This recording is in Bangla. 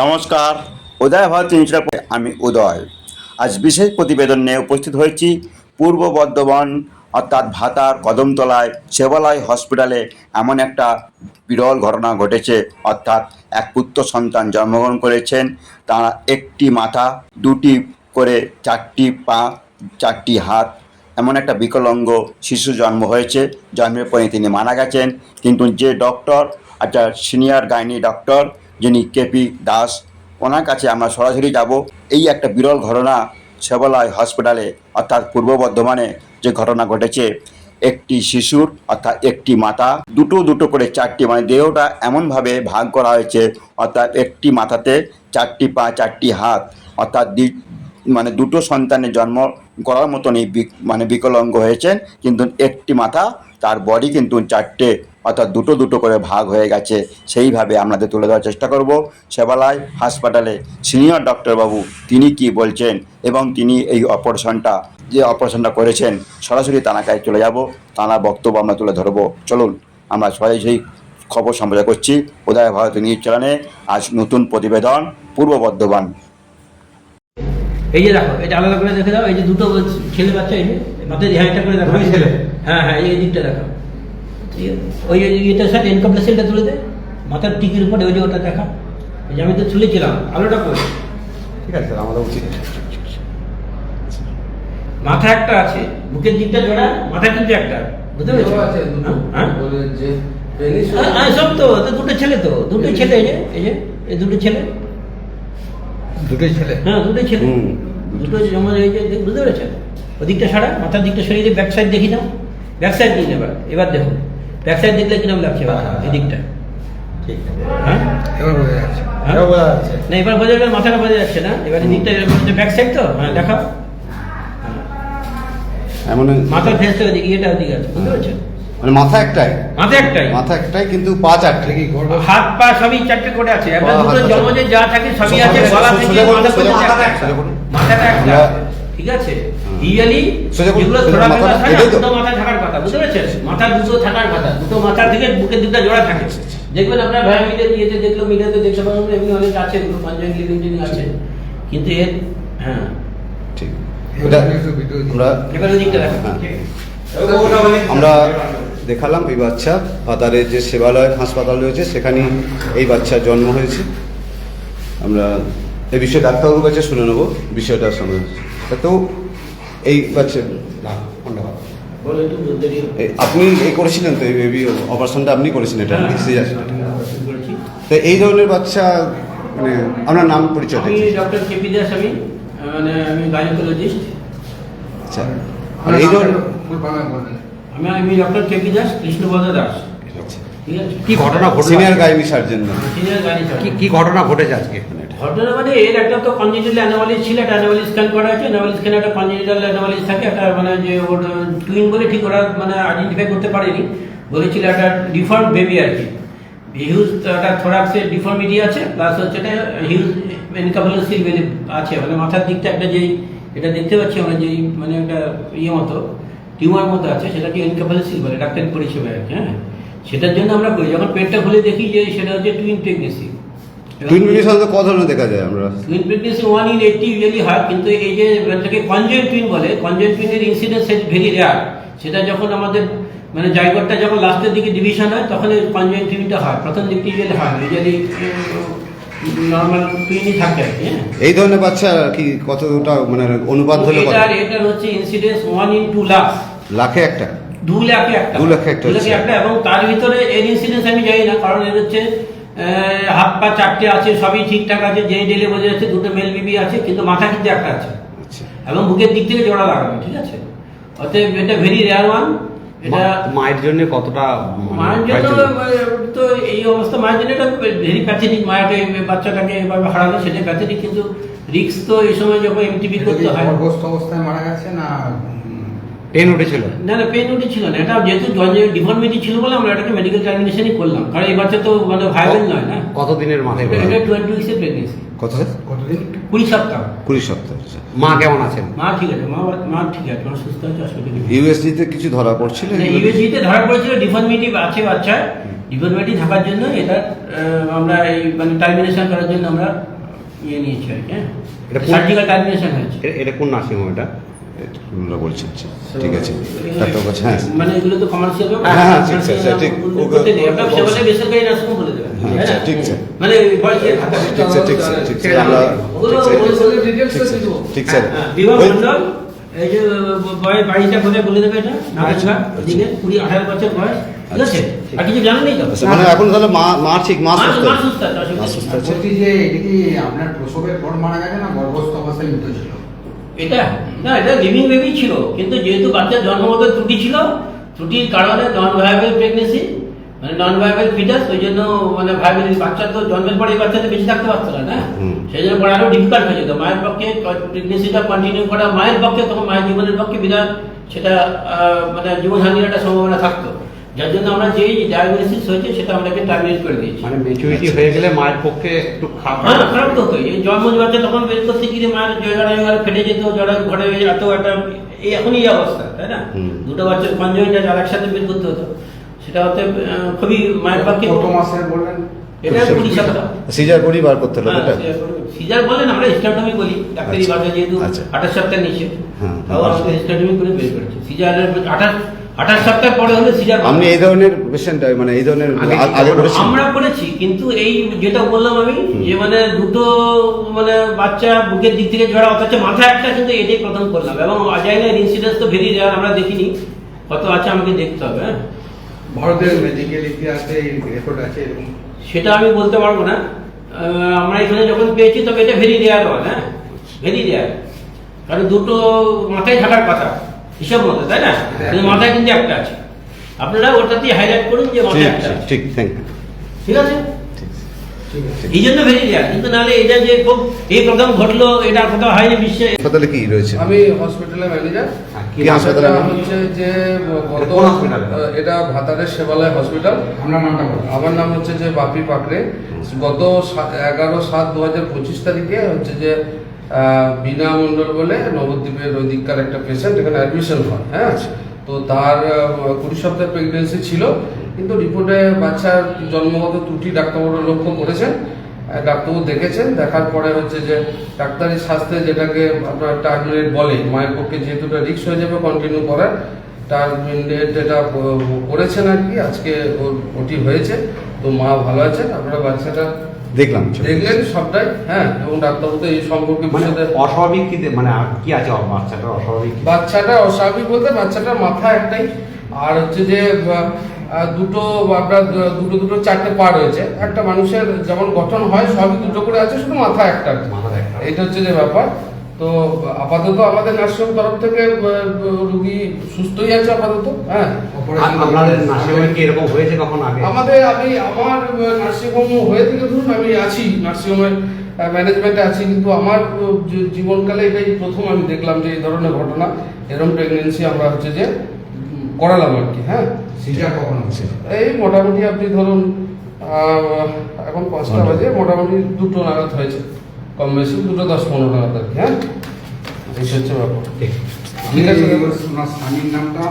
নমস্কার। উদয় ভারত ইনস্টিটিউট আমি উদয়। আজ বিশেষ প্রতিবেদন নিয়ে উপস্থিত হয়েছি পূর্ব বর্ধমান, অর্থাৎ ভাতার কদমতলায় সেবালয় হসপিটালে এমন একটা বিরল ঘটনা ঘটেছে, অর্থাৎ এক পুত্র সন্তান জন্মগ্রহণ করেছেন, তারা একটি মাথা, দুটি করে চারটি পা, চারটি হাত, এমন একটা বিকলাঙ্গ শিশু জন্ম হয়েছে, জন্মের পরে তিনি মারা গেছেন, কিন্তু যে ডক্টর একটা সিনিয়র গাইনি ডক্টর যিনি কেপি দাস, ওনার কাছে আমরা সরাসরি যাব। এই একটা বিরল ঘটনা সেবালয় হসপিটালে অর্থাৎ পূর্ব বর্ধমানে যে ঘটনা ঘটেছে, একটি শিশুর অর্থাৎ একটি মাথা দুটো দুটো করে চারটি মানে দেহটা এমনভাবে ভাগ করা হয়েছে, অর্থাৎ একটি মাথাতে চারটি পা, চারটি হাত, অর্থাৎ মানে দুটো সন্তানের জন্ম করার মতনই মানে বিকলাঙ্গ হয়েছেন, কিন্তু একটি মাথা, তার বডি কিন্তু চারটে অর্থাৎ দুটো দুটো করে ভাগ হয়ে গেছে সেইভাবে আপনাদের তুলে দেওয়ার চেষ্টা করব। সেবালায় হাসপাতালে সিনিয়র ডক্টরবাবু তিনি কি বলছেন এবং তিনি এই অপারেশনটা যে অপারেশনটা করেছেন সরাসরি তার কাছে চলে যাব। তাঁর বক্তব্য আমরা তুলে ধরবো। চলুন আমরা সবাই সেই খবর সম্প্রচার করছি। উদয় ভারত নিউজ চ্যানেলে আজ নতুন প্রতিবেদন পূর্ব বর্ধমান। এই যে দেখো এটা আলাদা করে দেখে দাও এই যে দুটো ছেলে বাচ্চা এই যে মাথায় হ্যাঁ করে দেখো ছেলে? হ্যাঁ হ্যাঁ এই দিকটা দেখো? ওই এটা স্যার ইনকাম প্লেসেলটা তুলে দে মাথার টিকির উপরে ওই যে ওটা দেখা এই যে আমি তো তুলেছিলাম আলোটা করে ঠিক আছে স্যার আমাদের উচিত মাথা একটা আছে বুকের দিকটা জোড়া মাথা কিন্তু একটা বুঝতে পেরেছ দুটো হ্যাঁ? বলে যে পেনিস সব তো তো দুটো ছেলে তো দুটো ছেলে এই যে এই যে এই দুটো ছেলে দুটোই ছেলে হ্যাঁ দুটো ছেলে দুটো যেমন এই যে বুঝতে পেরেছেন ওদিকটা সারা মাথার দিকটা সরিয়ে দিয়ে ব্যাক সাইড দেখি নাও ব্যাক সাইড নিন এবার এবার দেখুন ব্যাক সাইড দেখলে কীরকম লাগছে? এবার এই দিকটা ঠিক। হ্যাঁ? এবার বোঝা যাচ্ছে। হ্যাঁ? এবার বোঝা যাচ্ছে। না এবার বোঝা যাবে মাথাটা বোঝা যাচ্ছে না। এবার এই ব্যাক সাইড তো? হ্যাঁ দেখাও। হ্যাঁ। এমন মাথার ফেসটা ওদিকে এটা ওদিকে আছে বুঝতে পেরেছেন? মানে মাথা একটাই। মাথা একটাই? মাথা একটাই কিন্তু পা চারটে কি হাত পা সবই চারটে করে আছে। পা, দুটো জন্মজে যা থাকে সবই আছে গলা থেকে মাথা পর্যন্ত মাথাটা একটা। সোজা করুন। মাথাটা একটা আমরা- ঠিক আছে? রিয়েলি যেগুলো মাথা বুঝতে পেরেছেন? মাথা দুটো থাকার কথা দুটো মাথার দিকে বুকের দিকটা জোড়া থাকে। দেখবেন আপনার ভাই মিডিয়া দিয়েছে দেখল মিডিয়াতে দেখতে পাবেন এমনি অনেক আছে এগুলো পাঞ্জাবি লিভিং আছে। কিন্তু এর হ্যাঁ। ঠিক। ওটা আমরা এবার দিকটা হ্যাঁ। আমরা দেখালাম এই বাচ্চা পাতারের যে সেবালয় হাসপাতাল রয়েছে সেখানেই এই বাচ্চার জন্ম হয়েছে। আমরা এই বিষয়ে ডাক্তারবাবুর কাছে শুনে নেব বিষয়টার সঙ্গে তো এই বাচ্চা এই আপনি এই করেছিলেন তো এই বেবি অপারেশনটা আপনি করেছিলেন এটা হ্যাঁ, সিজার তো এই ধরনের বাচ্চা মানে আপনার নাম পরিচয় আমি ডক্টর কেপি দাস আমি মানে আমি গাইনোকোলজিস্ট আচ্ছা আর এই ধরনের আমি আমি doctor K P Das Krishnapada Das. কি ঘটনা ঘটলো? সিনিয়র গাইনি সার্জন সিনিয়র কি কি ঘটনা ঘটেছে আজকে? ঘটনা মানে এর একটা তো কনজেনিটাল অ্যানোমালিস ছিল একটা অ্যানোমালিস স্ক্যান করা আছে অ্যানোমালিস স্ক্যানে একটা কনজেনিটাল অ্যানোমালিস থাকে একটা মানে যে ওর টুইন বলে ঠিক ওরা মানে আইডেন্টিফাই করতে পারেনি। বলেছিল একটা ডিফর্ম বেবি আর কি। হিউজ একটা থোরাক্সে ডিফর্মিটি আছে প্লাস হচ্ছে একটা হিউজ এনকাফালোসিল আছে মানে মাথার দিকটা একটা যেই এটা দেখতে পাচ্ছি আমরা যেই মানে একটা ইয়ে মতো টিউমার মতো আছে সেটাকে এনকাফালোসিল বলে ডাক্তারি পরিষেবা আর কি, হ্যাঁ। সেটার জন্য আমরা করি। যখন পেটটা খুলে দেখি যে সেটা হচ্ছে টুইন প্রেগনেন্সি টুইন বেবি সাধারণত ক ধরনের দেখা যায় আমরা? Twin pregnancy one in eighty usually হয় কিন্তু এই যে যেটাকে কনজেন্ট টুইন বলে কনজেন্ট টুইনের ইনসিডেন্স সেট ভেরি রেয়ার সেটা যখন আমাদের মানে জায়গরটা যখন লাস্টের দিকে ডিভিশন হয় তখন এই কনজেন্ট টুইনটা হয়। প্রথম দিকটি ইউজুয়ালি হয় ইউজুয়ালি নর্মাল টুইনই থাকে আর কি হ্যাঁ। এই ধরনের বাচ্চা কি কতটা মানে অনুপাত হলে কত? এটার এটার হচ্ছে incidence one in two lakh. লাখে একটা? দু লাখে একটা। দু লাখে একটা দু লাখে একটা এবং তার ভিতরে এর ইনসিডেন্স আমি জানি না কারণ এর হচ্ছে হাত পা চারটে আছে সবই ঠিকঠাক আছে যেই ডেলে বোঝা যাচ্ছে দুটো মেল বিবি আছে কিন্তু মাথা কিন্তু একটা আছে। আচ্ছা। এবং বুকের দিক থেকে জোড়া লাগানো ঠিক আছে? অতএব এটা ভেরি রেয়ার ওয়ান এটা মায়ের জন্য কতটা মায়ের জন্য তো এই অবস্থা মায়ের জন্য এটা ভেরি প্যাথেটিক মায়াকে বাচ্চাটাকে এভাবে হারানো সেটা প্যাথেটিক কিন্তু রিক্স তো এই সময় যখন এমটিভি করতে হয়। অবস্থায় মারা গেছে না পেন উঠেছিল? না না পেন উঠে ছিল না। এটা যেহেতু ডিফর্মিটি ছিল বলে আমরা এটাকে মেডিকেল টার্মিনেশনই করলাম। কারণ এই বাচ্চা তো মানে ভাইরাল নয় না? কতদিনের মাথায় এটা টোয়েন্টি উইক্সের প্রেগনেন্সি কত স্যার কুড়ি সপ্তাহ। কুড়ি সপ্তাহ আচ্ছা। মা কেমন আছেন? মা ঠিক আছে মা মা ঠিক আছে মা সুস্থ আছে হসপিটালে ইউএসডিতে কিছু ধরা পড়ছিল? ইউএসজিতে ধরা পড়েছিল ডিফর্মিটি আছে বাচ্চার। ডিফর্মিটি থাকার জন্য এটা আমরা এই মানে টার্মিনেশন করার জন্য আমরা ইয়ে নিয়েছি আর কি হ্যাঁ। এটা সার্জিক্যাল টার্মিনেশন হয়েছে। এটা কোন নার্সিং হোম এটা? আমরা বলছি আচ্ছা, ঠিক আছে। ডাক্তার কাছে হ্যাঁ। মানে এগুলো তো কমার্শিয়াল হ্যাঁ, হ্যাঁ, ঠিক ঠিক। নার্সিং বলে দেবেন হ্যাঁ, আচ্ছা, ঠিক আছে। মানে ঠিক আছে ঠিক আছে ঠিক আছে আমরা ঠিক আছে, ওগুলো ঠিক আছে, ঠিক আছে হ্যাঁ, বিবাহ মণ্ডল এই যে বাড়িটা কোথায় বলে দেবে এটা? নাগেশবা এদিকে কুড়ি আঠারো বছর বয়স। ঠিক আছে? আর কিছু জানা নেই তো? আচ্ছা, মানে এখন তাহলে মা মা ঠিক মা মা- সুস্থ। মা সুস্থ আছে, অসুবিধা মা নেই। সুস্থ আছে। বলছি যে এটা কি আপনার প্রসবের পর মারা গেছে না গর্ভস্থ অবস্থায় মৃত ছিল? এটা না এটা লিভিং বেবি ছিল। কিন্তু যেহেতু বাচ্চার জন্মগত ত্রুটি ছিল ত্রুটির কারণে নন ভায়াবল প্রেগনেন্সি মানে নন ভায়াবল ফিটাস ওই জন্য মানে ভায়াবল বাচ্চা তো জন্মের পরে এই বাচ্চাটা বেঁচে থাকতে পারতো না না? সেই জন্য পরে আরও ডিফিকাল্ট হয়ে যেত। মায়ের পক্ষে প্রেগনেন্সিটা কন্টিনিউ করা মায়ের পক্ষে তখন মায়ের জীবনের পক্ষে বিরাট সেটা মানে জীবনহানির একটা সম্ভাবনা থাকতো। যার জন্য আমরা যেই ডায়াগনোসিস হয়েছে সেটা আমরাকে টার্মিনেট করে দিয়েছি। মানে মেচুরিটি হয়ে গেলে মায়ের পক্ষে একটু খারাপ হ্যাঁ খারাপ তো হতোই এই জন্ম বাচ্চা তখন বের করতে গিয়ে মায়ের জয়গাড়া জয়গাড়া ফেটে যেত জড়া ঘরে এত একটা এই এখনই এই অবস্থা তাই না? দুটো বাচ্চার কনজয়েন্ট আর একসাথে বের করতে হতো। সেটা হতে খুবই মায়ের পক্ষে কত মাসে বললেন? এটা কুড়ি সপ্তাহ। সিজার করি বার করতে এটা সিজার বলেন আমরা স্টার্টমি বলি ডাক্তারি আচ্ছা। ভাষা যেহেতু আচ্ছা। আঠাশ সপ্তাহ নিচে হ্যাঁ, তাও হ্যাঁ। স্টার্টমি করে বের করেছে। সিজারের আঠাশ আঠাশ সপ্তাহ পরে হলে সিজার আপনি এই ধরনের পেশেন্ট মানে এই ধরনের আগে আমরা করেছি কিন্তু এই যেটা বললাম আমি যে মানে দুটো মানে বাচ্চা বুকের দিক থেকে ঝরা অথচ মাথা একটা কিন্তু এটাই প্রথম করলাম। এবং অজাইনের ইনসিডেন্স তো ভেরি রেয়ার আমরা দেখিনি। কত আছে আমাকে দেখতে হবে হ্যাঁ? ভারতের মেডিকেল ইতিহাসে রেকর্ড আছে এরকম। সেটা আমি বলতে পারব না। আমরা এখানে যখন পেয়েছি তবে এটা ভেরি রেয়ার হয় হ্যাঁ? ভেরি রেয়ার কারণ দুটো মাথায় থাকার কথা। হিসাব মতো তাই না? কিন্তু মাথায় কিন্তু একটা আছে। আপনারা ওটাতেই হাইলাইট করুন যে মাথায় একটা ঠিক থ্যাংক ইউ ঠিক আছে? ঠিক আছে। এই জন্য কিন্তু নাহলে এটা যে খুব এই প্রথম ঘটলো এটা কোথাও হয়নি বিশ্বে। হাসপাতালে কি রয়েছে? আমি হসপিটালের ম্যানেজার হ্যাঁ, কি হাসপাতালে? হচ্ছে যে গত এটা কোন hospital? এটা ভাতারের সেবালয় হসপিটাল আপনার নামটা আমার নাম হচ্ছে যে বাপি পাকড়ে। গত এগারো সাত দু হাজার পঁচিশ তারিখে হচ্ছে যে আহ, বীণা মণ্ডল বলে নবদ্বীপের ওই দিককার একটা পেশেন্ট এখানে অ্যাডমিশন হয় হ্যাঁ? তো তার কুড়ি সপ্তাহ প্রেগনেন্সি ছিল কিন্তু রিপোর্টে বাচ্চার জন্মগত ত্রুটি ডাক্তারবাবু লক্ষ্য করেছেন। ডাক্তারবাবু দেখেছেন দেখার পরে হচ্ছে যে ডাক্তারি স্বাস্থ্যে যেটাকে আপনার টার্মিনেট বলে মায়ের পক্ষে যেহেতু রিক্স হয়ে যাবে কন্টিনিউ করার টার্মিনেট ক- করেছেন আর কি আজকে ওটি হয়েছে। তো মা ভালো আছেন আপনারা বাচ্চাটা দেখলাম। দেখলেন সবটাই? হ্যাঁ এবং ডাক্তারবাবু তো এই সম্পর্কে মানে অস্বাভাবিক কি মানে কি আছে বাচ্চাটা অস্বাভাবিক বাচ্চাটা অস্বাভাবিক বলতে বাচ্চাটার মাথা একটাই। আর হচ্ছে যে দুটো আপনার দুটো দুটো চারটে পা রয়েছে। একটা মানুষের যেমন গঠন হয় সবই দুটো করে আছে শুধু মাথা একটা। মাথা একটা। এটা হচ্ছে যে ব্যাপার। তো আপাতত আমাদের নার্সিং তরফ থেকে রুগী সুস্থই আছে আপাতত হ্যাঁ? আপনাদের নার্সিং হোমে কি এরকম হয়েছে কখন আগে? আমাদের আমি আমার নার্সিংহোম হয়ে থেকে ধরুন আমি আছি নার্সিংহোমের ম্যানেজমেন্টে আছি কিন্তু আমার জীবনকালে এটাই প্রথম আমি দেখলাম যে এই ধরনের ঘটনা এরকম প্রেগনেন্সি আমরা হচ্ছে যে করালাম আর কি হ্যাঁ? সিজার কখন হচ্ছে এই মোটামুটি আপনি ধরুন এখন পাঁচটা বাজে মোটামুটি দুটো নাগাদ হয়েছে। কম বেশি দুটো দশ পনেরো টাকা আর কি হ্যাঁ? এই হচ্ছে ব্যাপার। ঠিক। আছে। স্বামীর নামটা